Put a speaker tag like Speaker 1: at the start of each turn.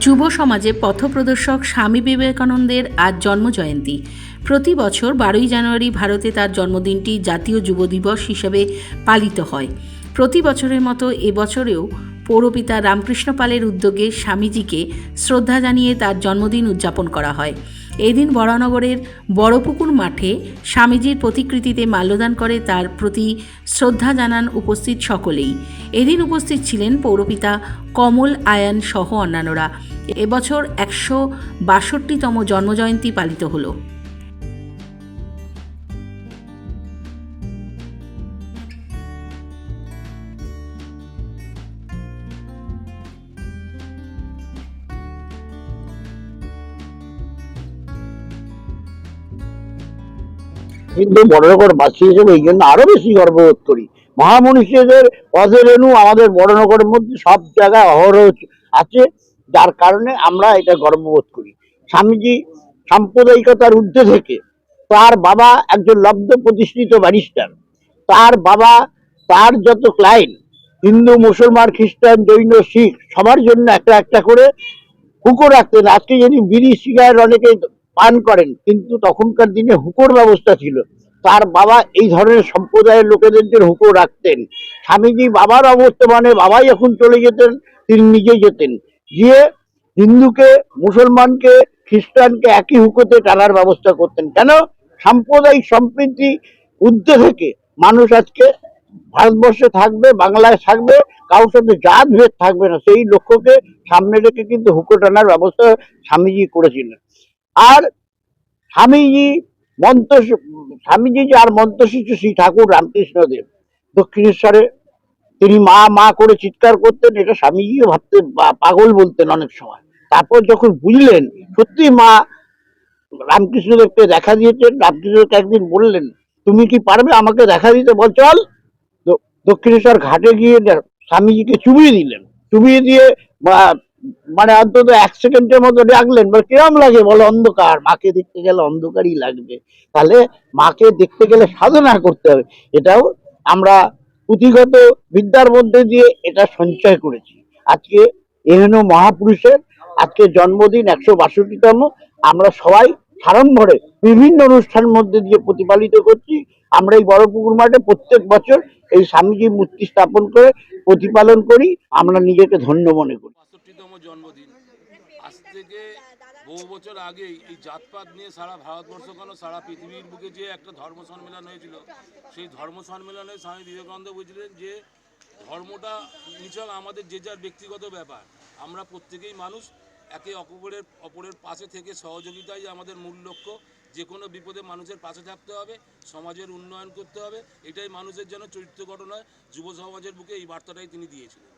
Speaker 1: যুব সমাজে পথপ্রদর্শক স্বামী বিবেকানন্দের আজ জন্মজয়ন্তী। প্রতি বছর বারোই জানুয়ারি ভারতে তার জন্মদিনটি জাতীয় যুব দিবস হিসেবে পালিত হয়। প্রতি বছরের মতো এবছরেও পৌরপিতা রামকৃষ্ণ পালের উদ্যোগে স্বামীজিকে শ্রদ্ধা জানিয়ে তার জন্মদিন উদযাপন করা হয়। এদিন বরানগরের বড়পুকুর মাঠে স্বামীজির প্রতিকৃতিতে মাল্যদান করে তার প্রতি শ্রদ্ধা জানান উপস্থিত সকলেই। এদিন উপস্থিত ছিলেন পৌরপিতা কমল আয়ান সহ অন্যান্যরা। এবছর একশো বাষট্টিতম জন্মজয়ন্তী পালিত হলো।
Speaker 2: কিন্তু বড়নগর বাসী হিসেবে এই জন্য আরও বেশি গর্ববোধ করি মহামনীষীদের পদের রেণু আমাদের বড়নগরের মধ্যে সব জায়গায় অহরহ আছে, যার কারণে আমরা এটা গর্ববোধ করি। স্বামীজি সাম্প্রদায়িকতার ঊর্ধ্বে থেকে তার বাবা একজন লব্ধ প্রতিষ্ঠিত ব্যারিস্টার। তার বাবা, তার যত ক্লায়েন্ট হিন্দু, মুসলমান, খ্রিস্টান, জৈন, শিখ, সবার জন্য একটা একটা করে হুকো রাখতেন। আজকে যদি বিড়ি, সিগারেট অনেকে পান করেন, কিন্তু তখনকার দিনে হুকোর ব্যবস্থা ছিল। তার বাবা এই ধরনের সম্প্রদায়ের লোকেদের জন্য হুকো রাখতেন। স্বামীজি বাবার অবর্তমানে বাবাই এখন চলে যেতেন, তিনি নিজে যেতেন। গিয়ে হিন্দুকে, মুসলমানকে, খ্রিস্টানকে একই হুকোতে টানার ব্যবস্থা করতেন। কেন? সাম্প্রদায়িক সম্প্রীতি ঊর্ধ্বে থেকে মানুষ আজকে ভারতবর্ষে থাকবে, বাংলায় থাকবে, কারোর সাথে জাত ভেদ থাকবে না, সেই লক্ষ্যকে সামনে রেখে কিন্তু হুকো টানার ব্যবস্থা স্বামীজি করেছিলেন। আর স্বামীজি মন্ত্র স্বামীজি যে আর মন্ত্র শিশু শ্রী ঠাকুর রামকৃষ্ণদেব, দক্ষিণেশ্বরে, তিনি মা মা করে চিৎকার করতেন, এটা স্বামীজিও ভাবতেন পাগল বলতেন অনেক সময়। তারপর যখন বুঝলেন, সত্যি মা রামকৃষ্ণদেবকে দেখা দিয়েছেন, রামকৃষ্ণদেবকে একদিন বললেন, তুমি কি পারবে আমাকে দেখা দিতে? বল, চল। দক্ষিণেশ্বর ঘাটে গিয়ে স্বামীজিকে চুবিয়ে দিলেন। চুবিয়ে দিয়ে মানে অন্তত এক সেকেন্ডের মতো ডাকলেন, বলে, কিরম লাগে বলো অন্ধকার? মাকে দেখতে গেলে অন্ধকারই লাগবে। তাহলে মাকে দেখতে গেলে সাধনা করতে হবে। এটাও আমরা পুঁথিগত বিদ্যার মধ্যে দিয়ে এটা সঞ্চয় করেছি। আজকে এহেন মহাপুরুষের, আজকে জন্মদিন একশো বাষট্টিতম। আমরা সবাই সাড়ম্বরে বিভিন্ন অনুষ্ঠান মধ্যে দিয়ে প্রতিপালিত করছি। আমরা এই বড় পুকুর মাঠে প্রত্যেক বছর এই স্বামীজি মূর্তি স্থাপন করে প্রতিপালন করি। আমরা নিজেকে ধন্য মনে করি।
Speaker 3: জন্মদিন। আজ থেকে বহু বছর আগেই এই জাতপাত নিয়ে সারা ভারতবর্ষ কেন সারা পৃথিবীর বুকে যে একটা ধর্ম সম্মেলন হয়েছিল, সেই ধর্ম সম্মেলনে স্বামী বিবেকানন্দ বুঝলেন যে ধর্মটা নিছক আমাদের যে যার ব্যক্তিগত ব্যাপার। আমরা প্রত্যেকেই মানুষ, একে অপরের অপরের পাশে থেকে সহযোগিতাই আমাদের মূল লক্ষ্য। যে কোনো বিপদে মানুষের পাশে থাকতে হবে, সমাজের উন্নয়ন করতে হবে, এটাই মানুষের যেন চরিত্র ঘটনায় যুব সমাজের বুকে এই বার্তাটাই তিনি দিয়েছিলেন।